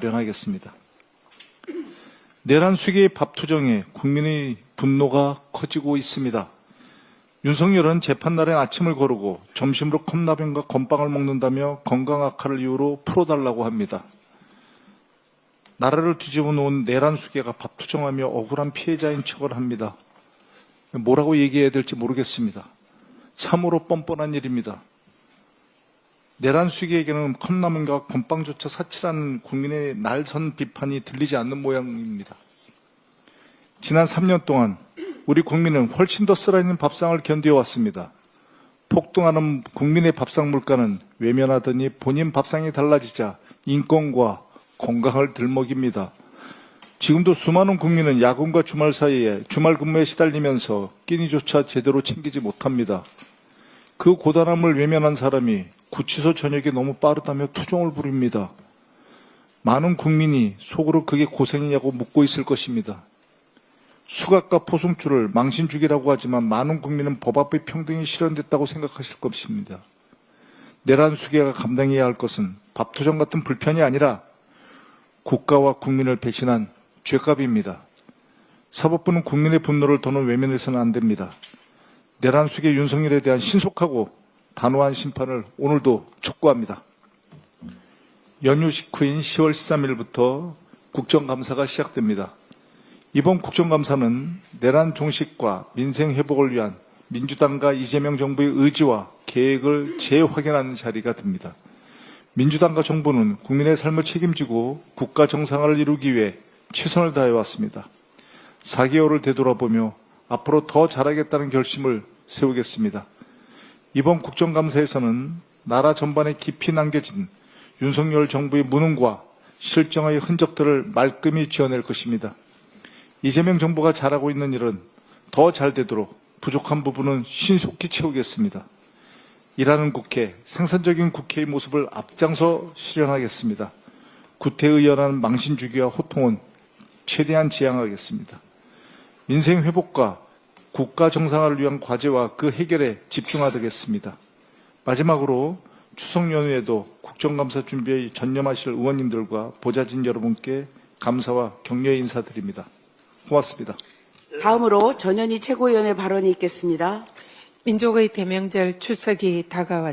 마련하겠습니다. 내란 수계의 밥투정에 국민의 분노가 커지고 있습니다. 윤석열은 재판날엔 아침을 거르고 점심으로 컵라면과 건빵을 먹는다며 건강 악화를 이유로 풀어달라고 합니다. 나라를 뒤집어 놓은 내란 수계가 밥투정하며 억울한 피해자인 척을 합니다. 뭐라고 얘기해야 될지 모르겠습니다. 참으로 뻔뻔한 일입니다. 내란 수계에게는 컵라면과 건빵조차 사치라는 국민의 날선 비판이 들리지 않는 모양입니다. 지난 3년 동안 우리 국민은 훨씬 더 쓰라리는 밥상을 견뎌왔습니다. 폭등하는 국민의 밥상 물가는 외면하더니 본인 밥상이 달라지자 인권과 건강을 들먹입니다. 지금도 수많은 국민은 야근과 주말 사이에 주말 근무에 시달리면서 끼니조차 제대로 챙기지 못합니다. 그 고단함을 외면한 사람이 구치소 전역이 너무 빠르다며 투정을 부립니다. 많은 국민이 속으로 그게 고생이냐고 묻고 있을 것입니다. 수갑과 포승줄을 망신주기라고 하지만 많은 국민은 법 앞의 평등이 실현됐다고 생각하실 것입니다. 내란 수계가 감당해야 할 것은 밥투정 같은 불편이 아니라 국가와 국민을 배신한 죄값입니다. 사법부는 국민의 분노를 더는 외면해서는 안 됩니다. 내란 수계 윤석열에 대한 신속하고 단호한 심판을 오늘도 촉구합니다. 연휴 직후인 10월 13일부터 국정감사가 시작됩니다. 이번 국정감사는 내란 종식과 민생 회복을 위한 민주당과 이재명 정부의 의지와 계획을 재확인하는 자리가 됩니다. 민주당과 정부는 국민의 삶을 책임지고 국가 정상화를 이루기 위해 최선을 다해 왔습니다. 4개월을 되돌아보며 앞으로 더 잘하겠다는 결심을 세우겠습니다. 이번 국정감사에서는 나라 전반에 깊이 남겨진 윤석열 정부의 무능과 실정의 흔적들을 말끔히 지어낼 것입니다. 이재명 정부가 잘하고 있는 일은 더 잘 되도록 부족한 부분은 신속히 채우겠습니다. 일하는 국회, 생산적인 국회의 모습을 앞장서 실현하겠습니다. 구태의연한 망신주기와 호통은 최대한 지양하겠습니다. 민생 회복과 국가 정상화를 위한 과제와 그 해결에 집중하겠습니다. 마지막으로 추석 연휴에도 국정감사 준비에 전념하실 의원님들과 보좌진 여러분께 감사와 격려의 인사드립니다. 고맙습니다. 다음으로 전현희 최고위원의 발언이 있겠습니다. 민족의 대명절 추석이 다가왔습니다.